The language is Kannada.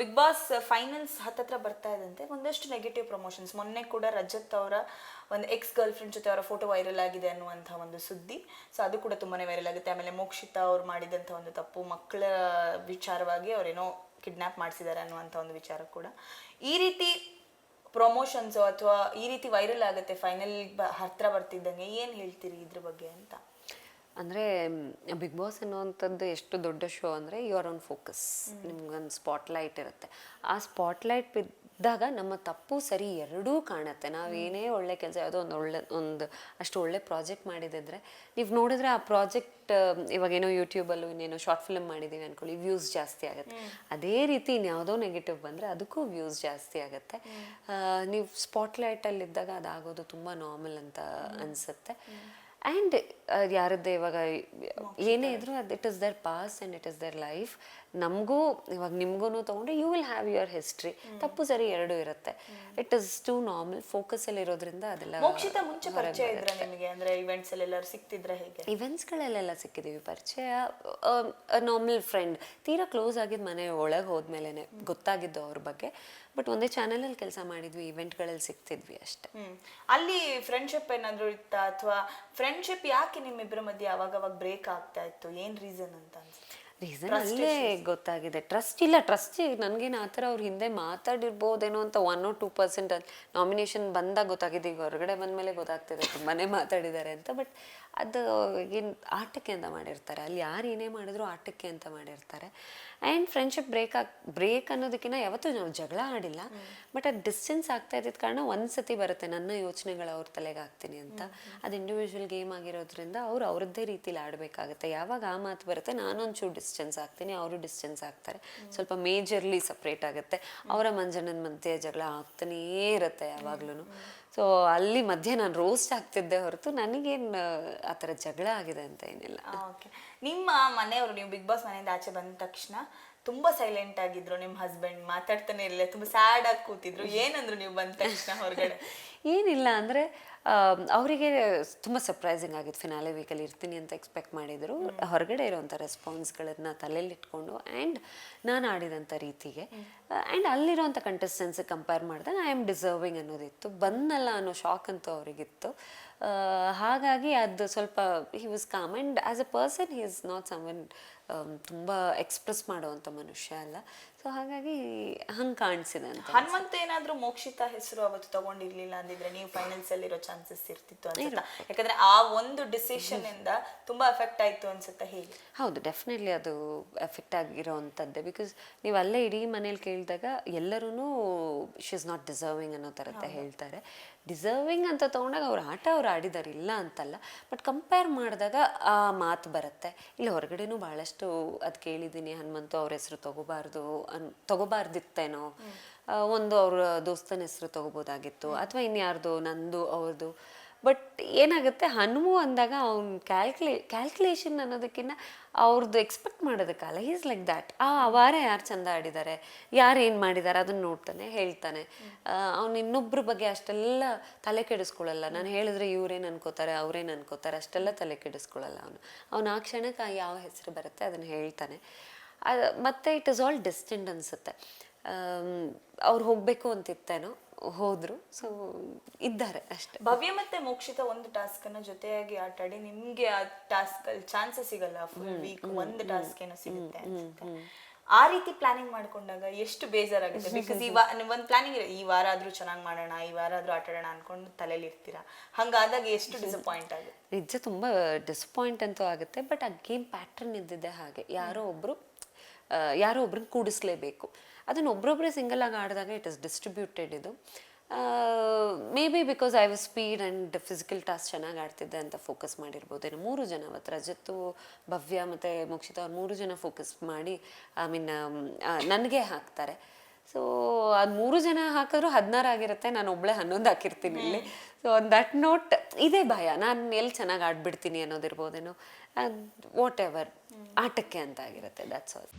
ಬಿಗ್ ಬಾಸ್ ಫೈನಲ್ಸ್ ಹತ್ತತ್ರ ಬರ್ತಾ ಇದ್ದಂತೆ. ಒಂದಷ್ಟು ನೆಗೆಟಿವ್ ಪ್ರಮೋಷನ್ಸ್ ಮೊನ್ನೆ ಕೂಡ ರಜತ್ ಅವರ ಒಂದು ಎಕ್ಸ್ ಗರ್ಲ್ ಫ್ರೆಂಡ್ ಜೊತೆ ಅವರ ಫೋಟೋ ವೈರಲ್ ಆಗಿದೆ ಅನ್ನುವಂಥ ಒಂದು ಸುದ್ದಿ. ಸೊ ಅದು ಕೂಡ ತುಂಬಾ ವೈರಲ್ ಆಗುತ್ತೆ. ಆಮೇಲೆ ಮೋಕ್ಷಿತಾ ಅವ್ರು ಮಾಡಿದಂಥ ಒಂದು ತಪ್ಪು ಮಕ್ಕಳ ವಿಚಾರವಾಗಿ ಅವರೇನೋ ಕಿಡ್ನಾಪ್ ಮಾಡಿಸಿದ್ದಾರೆ ಅನ್ನುವಂಥ ಒಂದು ವಿಚಾರ ಕೂಡ. ಈ ರೀತಿ ಪ್ರಮೋಷನ್ಸು ಅಥವಾ ಈ ರೀತಿ ವೈರಲ್ ಆಗುತ್ತೆ ಫೈನಲ್ ಹತ್ರ ಬರ್ತಿದ್ದಂಗೆ, ಏನು ಹೇಳ್ತೀರಿ ಇದ್ರ ಬಗ್ಗೆ ಅಂತ? ಅಂದರೆ ಬಿಗ್ ಬಾಸ್ ಅನ್ನುವಂಥದ್ದು ಎಷ್ಟು ದೊಡ್ಡ ಶೋ ಅಂದರೆ ಯು ಆರ್ ಆನ್ ಫೋಕಸ್ ನಿಮ್ಗೊಂದು ಸ್ಪಾಟ್ಲೈಟ್ ಇರುತ್ತೆ. ಆ ಸ್ಪಾಟ್ಲೈಟ್ ಬಿದ್ದಾಗ ನಮ್ಮ ತಪ್ಪು ಸರಿ ಎರಡೂ ಕಾಣುತ್ತೆ. ನಾವೇನೇ ಒಳ್ಳೆ ಕೆಲಸ ಯಾವುದೋ ಒಂದು ಒಳ್ಳೆ ಒಂದು ಅಷ್ಟು ಒಳ್ಳೆ ಪ್ರಾಜೆಕ್ಟ್ ಮಾಡಿದಿದ್ರೆ ನೀವು ನೋಡಿದ್ರೆ ಆ ಪ್ರಾಜೆಕ್ಟ್ ಇವಾಗ ಏನೋ ಯೂಟ್ಯೂಬಲ್ಲೂ ಇನ್ನೇನೋ ಶಾರ್ಟ್ ಫಿಲಮ್ ಮಾಡಿದ್ದೀವಿ ಅಂದ್ಕೊಳ್ಳಿ ವ್ಯೂಸ್ ಜಾಸ್ತಿ ಆಗುತ್ತೆ. ಅದೇ ರೀತಿ ಇನ್ಯಾವುದೋ ನೆಗೆಟಿವ್ ಬಂದರೆ ಅದಕ್ಕೂ ವ್ಯೂಸ್ ಜಾಸ್ತಿ ಆಗುತ್ತೆ. ನೀವು ಸ್ಪಾಟ್ಲೈಟಲ್ಲಿದ್ದಾಗ ಅದಾಗೋದು ತುಂಬ ನಾರ್ಮಲ್ ಅಂತ ಅನಿಸುತ್ತೆ. ಆ್ಯಂಡ್ ಯಾರದ್ದೇ ಇವಾಗ ಏನೇ ಇದ್ರೂ ಅದು it is their pass and it is their life ನಮಗೂ ಇವಾಗ ನಿಮ್ಗೂ ತೊಗೊಂಡ್ರೆ you will have your history ತಪ್ಪು ಸರಿ ಎರಡೂ ಇರುತ್ತೆ. ಇಟ್ ಇಸ್ ಟು ನಾರ್ಮಲ್ ಫೋಕಸಲ್ಲಿ ಇರೋದ್ರಿಂದ ಅದೆಲ್ಲ ಮೋಕ್ಷಿತ ಮುಂಚೆ ಪರಿಚಯ ಇದ್ರೆ ನಿಮಗೆ? ಅಂದ್ರೆ ಇವೆಂಟ್ಸ್ ಅಲ್ಲಿ ಎಲ್ಲರೂ ಸಿಕ್ತಿದ್ರ ಹೇಗೆ? ಇವೆಂಟ್ಸ್ಗಳಲ್ಲೆಲ್ಲ ಸಿಕ್ಕಿದ್ದೀವಿ ಪರಿಚಯ ನಾರ್ಮಲ್ ಫ್ರೆಂಡ್ ತೀರಾ ಕ್ಲೋಸ್ ಆಗಿದ್ದು ಮನೆ ಒಳಗೆ ಹೋದ್ಮೇಲೆ ಗೊತ್ತಾಗಿದ್ದು ಅವ್ರ ಬಗ್ಗೆ. ಬಟ್ ಒಂದೇ ಚಾನಲಲ್ಲಿ ಕೆಲಸ ಮಾಡಿದ್ವಿ ಇವೆಂಟ್ಗಳಲ್ಲಿ ಸಿಗ್ತಿದ್ವಿ ಅಷ್ಟೇ. ಹ್ಮ್. ಅಲ್ಲಿ ಫ್ರೆಂಡ್ಶಿಪ್ ಏನಾದ್ರು ಇತ್ತ? ಅಥವಾ ಫ್ರೆಂಡ್ಶಿಪ್ ಯಾಕೆ ನಿಮ್ಮಿಬ್ಬರ ಮಧ್ಯೆ ಅವಾಗ ಅವಾಗ ಬ್ರೇಕ್ ಆಗ್ತಾ ಇತ್ತು? ಏನ್ ರೀಸನ್ ಅಂತ ಅನ್ಸುತ್ತೆ? ರೀಸನ್ ಅಲ್ಲೇ ಗೊತ್ತಾಗಿದೆ. ಟ್ರಸ್ಟ್ ಇಲ್ಲ ಟ್ರಸ್ಟ್ ನನಗೇನು ಆ ಥರ ಅವ್ರ ಹಿಂದೆ ಮಾತಾಡಿರ್ಬೋದೇನೋ ಅಂತ one O two percent nomination ಬಂದಾಗ ಗೊತ್ತಾಗಿದೆ ಈಗ ಹೊರಗಡೆ ಬಂದಮೇಲೆ ಗೊತ್ತಾಗ್ತಿದೆ ತುಂಬಾನೇ ಮಾತಾಡಿದ್ದಾರೆ ಅಂತ. ಬಟ್ ಅದು ಏನು ಆಟಕ್ಕೆ ಅಂತ ಮಾಡಿರ್ತಾರೆ. ಅಲ್ಲಿ ಯಾರು ಏನೇ ಮಾಡಿದ್ರು ಆಟಕ್ಕೆ ಅಂತ ಮಾಡಿರ್ತಾರೆ. ಆ್ಯಂಡ್ ಫ್ರೆಂಡ್ಶಿಪ್ ಬ್ರೇಕ್ ಆಗ ಬ್ರೇಕ್ ಅನ್ನೋದಕ್ಕಿಂತ ಯಾವತ್ತೂ ನಾವು ಜಗಳ ಆಡಿಲ್ಲ. ಬಟ್ ಅದು ಡಿಸ್ಟೆನ್ಸ್ ಆಗ್ತಾ ಇದ್ದಿದ್ದ ಕಾರಣ ಒಂದು ಸತಿ ಬರುತ್ತೆ, ನನ್ನ ಯೋಚನೆಗಳು ಅವ್ರ ತಲೆಗೆ ಹಾಕ್ತೀನಿ ಅಂತ. ಅದು ಇಂಡಿವಿಜುವಲ್ ಗೇಮ್ ಆಗಿರೋದ್ರಿಂದ ಅವ್ರು ಅವ್ರದ್ದೇ ರೀತಿಲಿ ಆಡಬೇಕಾಗುತ್ತೆ. ಯಾವಾಗ ಆ ಮಾತು ಬರುತ್ತೆ, ನಾನೊಂಚೂರು ಡಿಸ್ಟೆನ್ಸ್ ಆಗ್ತೀನಿ ಅವರು ಡಿಸ್ಟೆನ್ಸ್ ಆಗ್ತಾರೆ ಸ್ವಲ್ಪ ಮೇಜರ್ಲಿ ಸಪ್ರೇಟ್ ಆಗುತ್ತೆ. ಅವರ ಮಂಜಣ್ಣನ ಮಧ್ಯೆ ಜಗಳ ಆಗ್ತಾನೇ ಇರುತ್ತೆ ಯಾವಾಗ್ಲೂ ಸೊ ಅಲ್ಲಿ ಮಧ್ಯೆ ನಾನು ರೋಸ್ಟ್ ಆಗ್ತಿದ್ದೆ ಹೊರತು ನನಗೇನು ಆ ಥರ ಜಗಳ ಆಗಿದೆ ಅಂತ ಏನಿಲ್ಲ. ಓಕೆ ನಿಮ್ಮ ಮನೆಯವರು ನೀವು ಬಿಗ್ ಬಾಸ್ ಮನೆಯಿಂದ ಆಚೆ ಬಂದ ತಕ್ಷಣ ತುಂಬಾ ಸೈಲೆಂಟ್ ಆಗಿದ್ರು ನಿಮ್ಮ ಹಸ್ಬೆಂಡ್ ಮಾತಾಡ್ತಾನೆ ಇರಲಿಲ್ಲ ತುಂಬಾ ಸ್ಯಾಡ್ ಆಗಿ ಕೂತಿದ್ರು. ಏನಂದ್ರು ನೀವು ಬಂದ ತಕ್ಷಣ ಹೊರಗಡೆ? ಏನಿಲ್ಲ ಅಂದರೆ ಅವರಿಗೆ ತುಂಬ ಸರ್ಪ್ರೈಸಿಂಗ್ ಆಗಿತ್ತು ಫಿನಾಲೆ ವೀಕಲ್ಲಿ ಇರ್ತೀನಿ ಅಂತ ಎಕ್ಸ್ಪೆಕ್ಟ್ ಮಾಡಿದರು. ಹೊರಗಡೆ ಇರೋವಂಥ ರೆಸ್ಪಾನ್ಸ್ಗಳನ್ನು ತಲೆಯಲ್ಲಿ ಇಟ್ಕೊಂಡು ಆ್ಯಂಡ್ ನಾನು ಆಡಿದಂಥ ರೀತಿಗೆ. ಆ್ಯಂಡ್ ಅಲ್ಲಿರೋಂಥ ಕಂಟೆಸ್ಟೆನ್ಸಿಗೆ ಕಂಪೇರ್ ಮಾಡಿದಾಗ ಐ ಆಮ್ ಡಿಸರ್ವಿಂಗ್ ಅನ್ನೋದಿತ್ತು. ಬಂದಲ್ಲ ಅನ್ನೋ ಶಾಕ್ ಅಂತೂ ಅವರಿಗಿತ್ತು. ಹಾಗಾಗಿ ಅದು ಸ್ವಲ್ಪ he was calm and as a person he is not someone ತುಂಬ ಎಕ್ಸ್ಪ್ರೆಸ್ ಮಾಡುವಂಥ ಮನುಷ್ಯ ಅಲ್ಲ. ಸೊ ಹಾಗಾಗಿ ಹಂಗೆ ಕಾಣಿಸಿದೆ ಅಂತ ಹನುಮಂತ ಏನಾದರೂ ಮೋಕ್ಷಿತ ಹೆಸರು ಅವತ್ತು ತಗೊಂಡಿರ್ಲಿಲ್ಲ ಅಂದಿದ್ರೆ ನೀವು ಫೈನಲ್ಸ್ ಅಲ್ಲಿ ಇರೋ ಚಾನ್ಸಸ್ ಇರ್ತಿತ್ತು ಅನ್ಸುತ್ತಾ? ಯಾಕಂದ್ರೆ ಆ ಒಂದು ಡಿಸಿಷನ್ ಇಂದ ತುಂಬಾ ಎಫೆಕ್ಟ್ ಆಯ್ತು ಅನ್ಸುತ್ತೆ ಹೇಗೆ? ಹೌದು ಡೆಫಿನೆಟ್ಲಿ ಅದು ಎಫೆಕ್ಟ್ ಆಗಿರೋವಂಥದ್ದೇ ಬಿಕಾಸ್ ನೀವು ಅಲ್ಲೇ ಇಡೀ ಮನೇಲಿ ಕೇಳಿದಾಗ ಎಲ್ಲರೂ ಶಿ ಇಸ್ ನಾಟ್ ಡಿಸರ್ವಿಂಗ್ ಅನ್ನೋ ಥರದ್ದೇ ಹೇಳ್ತಾರೆ. ಡಿಸರ್ವಿಂಗ್ ಅಂತ ತೊಗೊಂಡಾಗ ಅವ್ರ ಆಟ ಅವ್ರು ಆಡಿದಾರೆ ಇಲ್ಲ ಅಂತಲ್ಲ. ಬಟ್ ಕಂಪೇರ್ ಮಾಡಿದಾಗ ಆ ಮಾತು ಬರುತ್ತೆ. ಇಲ್ಲಿ ಹೊರಗಡೆನೂ ಭಾಳಷ್ಟು ಅದು ಕೇಳಿದ್ದೀನಿ ಹನುಮಂತು ಅವ್ರ ಹೆಸರು ತಗೋಬಾರ್ದು ಅನ್ ತಗೋಬಾರ್ದಿತ್ತೇನೋ. ಒಂದು ಅವ್ರ ದೋಸ್ತನ ಹೆಸರು ತಗೋಬೋದಾಗಿತ್ತು ಅಥವಾ ಇನ್ಯಾರ್ದು ನಂದು ಅವ್ರದ್ದು ಬಟ್ ಏನಾಗುತ್ತೆ, ಹನುಮು ಅಂದಾಗ ಅವ್ನ ಕ್ಯಾಲ್ಕುಲೇ ಕ್ಯಾಲ್ಕುಲೇಷನ್ ಅನ್ನೋದಕ್ಕಿಂತ ಅವ್ರದ್ದು ಎಕ್ಸ್ಪೆಕ್ಟ್ ಮಾಡೋದಕ್ಕಲ್ಲ ಈಸ್ ಲೈಕ್ ದ್ಯಾಟ್ ಆ ವಾರ ಯಾರು ಚಂದ ಆಡಿದ್ದಾರೆ ಯಾರು ಏನು ಮಾಡಿದ್ದಾರೆ ಅದನ್ನು ನೋಡ್ತಾನೆ, ಹೇಳ್ತಾನೆ. ಅವ್ನು ಇನ್ನೊಬ್ಬರ ಬಗ್ಗೆ ಅಷ್ಟೆಲ್ಲ ತಲೆ ಕೆಡಿಸ್ಕೊಳ್ಳಲ್ಲ ನಾನು ಹೇಳಿದ್ರೆ ಇವ್ರೇನು ಅನ್ಕೋತಾರೆ ಅವ್ರೇನು ಅನ್ಕೋತಾರೆ, ಅಷ್ಟೆಲ್ಲ ತಲೆ ಕೆಡಿಸ್ಕೊಳ್ಳಲ್ಲ ಅವನು. ಅವನು ಆ ಕ್ಷಣಕ್ಕೆ ಯಾವ ಹೆಸರು ಬರುತ್ತೆ ಅದನ್ನು ಹೇಳ್ತಾನೆ. ಮತ್ತೆ ಇಟ್ ಇಸ್ ಆಲ್ ಡಿಸ್ಟೆಂಟ್ ಅನಿಸುತ್ತೆ. ಅವ್ರು ಹೋಗಬೇಕು ಅಂತಿತ್ತೇನೋ ಹೋದ್ರು. ಸೊ ಇದ್ದಾರೆ ಅಷ್ಟೇ. ಭವ್ಯ ಮತ್ತೆ ಮೋಕ್ಷಿತ ಒಂದು ಟಾಸ್ಕ್ ಅನ್ನ ಜೊತೆಯಾಗಿ ಆಟ ಆಡಿ ನಿಮ್ಗೆ ಆ ಟಾಸ್ಕ್ ಅಲ್ಲಿ ಚಾನ್ಸಸ್ ಸಿಗಲ್ಲ ಫುಲ್ ವೀಕ್ ಒಂದು ಟಾಸ್ಕ್ ಏನೋ ಸಿಗುತ್ತೆ ಅನ್ಸುತ್ತೆ ಆ ರೀತಿ ಪ್ಲಾನಿಂಗ್ ಮಾಡ್ಕೊಂಡಾಗ ಎಷ್ಟು ಬೇಜಾರಾಗುತ್ತೆ? ಬಿಕಾಸ್ ಈ ಒಂದು ಪ್ಲಾನಿಂಗ್ ಇದೆ ಈ ವಾರ ಆದ್ರೂ ಚೆನ್ನಾಗಿ ಮಾಡೋಣ ಈ ವಾರ ಆದ್ರೂ ಆಟ ಆಡೋಣ ಅನ್ಕೊಂಡು ತಲೆಯಲ್ಲಿ ಇರ್ತೀರಾ? ಹಂಗಾದಾಗ ಎಷ್ಟು ಡಿಸಪಾಯಿಂಟ್ ಆಗುತ್ತೆ? ನಿಜ ತುಂಬಾ ಡಿಸಪಾಯಿಂಟ್ ಅಂತೂ ಆಗುತ್ತೆ ಬಟ್ ಆ ಗೇಮ್ ಪ್ಯಾಟರ್ನ್ ಇದ್ದಿದ್ದೆ ಹಾಗೆ. ಯಾರೋ ಒಬ್ಬರು ಯಾರೋ ಒಬ್ರನ್ನ ಕೂಡಿಸ್ಲೇಬೇಕು. ಅದನ್ನು ಒಬ್ರೊಬ್ಬರೇ ಸಿಂಗಲ್ ಆಗಿ ಆಡಿದಾಗ ಇಟ್ ಇಸ್ ಡಿಸ್ಟ್ರಿಬ್ಯೂಟೆಡ್ ಇದು. Maybe because I was speed and physical task ಚೆನ್ನಾಗಿ ಆಡ್ತಿದ್ದೆ ಅಂತ ಫೋಕಸ್ ಮಾಡಿರ್ಬೋದೇನೋ. ಮೂರು ಜನ ಅವತ್ತು ರಜತ್ತು, ಭವ್ಯ ಮತ್ತು ಮುಕ್ಷಿತ ಅವ್ರು ಮೂರು ಜನ ಫೋಕಸ್ ಮಾಡಿ ಐ ಮೀನ್ ನನಗೆ ಹಾಕ್ತಾರೆ. ಸೊ ಅದು ಮೂರು ಜನ ಹಾಕಿದ್ರು ಹದಿನಾರು ಆಗಿರುತ್ತೆ ನಾನು ಒಬ್ಳೆ ಹನ್ನೊಂದು ಹಾಕಿರ್ತೀನಿ ಇಲ್ಲಿ. ಸೊ ಆನ್ ದಟ್ ನೋಟ್ ಇದೇ ಭಯ. ನಾನು ಎಲ್ಲಿ ಚೆನ್ನಾಗಿ ಆಡ್ಬಿಡ್ತೀನಿ ಅನ್ನೋದಿರ್ಬೋದೇನೋ. ವಾಟ್ ಎವರ್ ಆಟಕ್ಕೆ ಅಂತ ಆಗಿರುತ್ತೆ ದಟ್ಸ್ ಆಲ್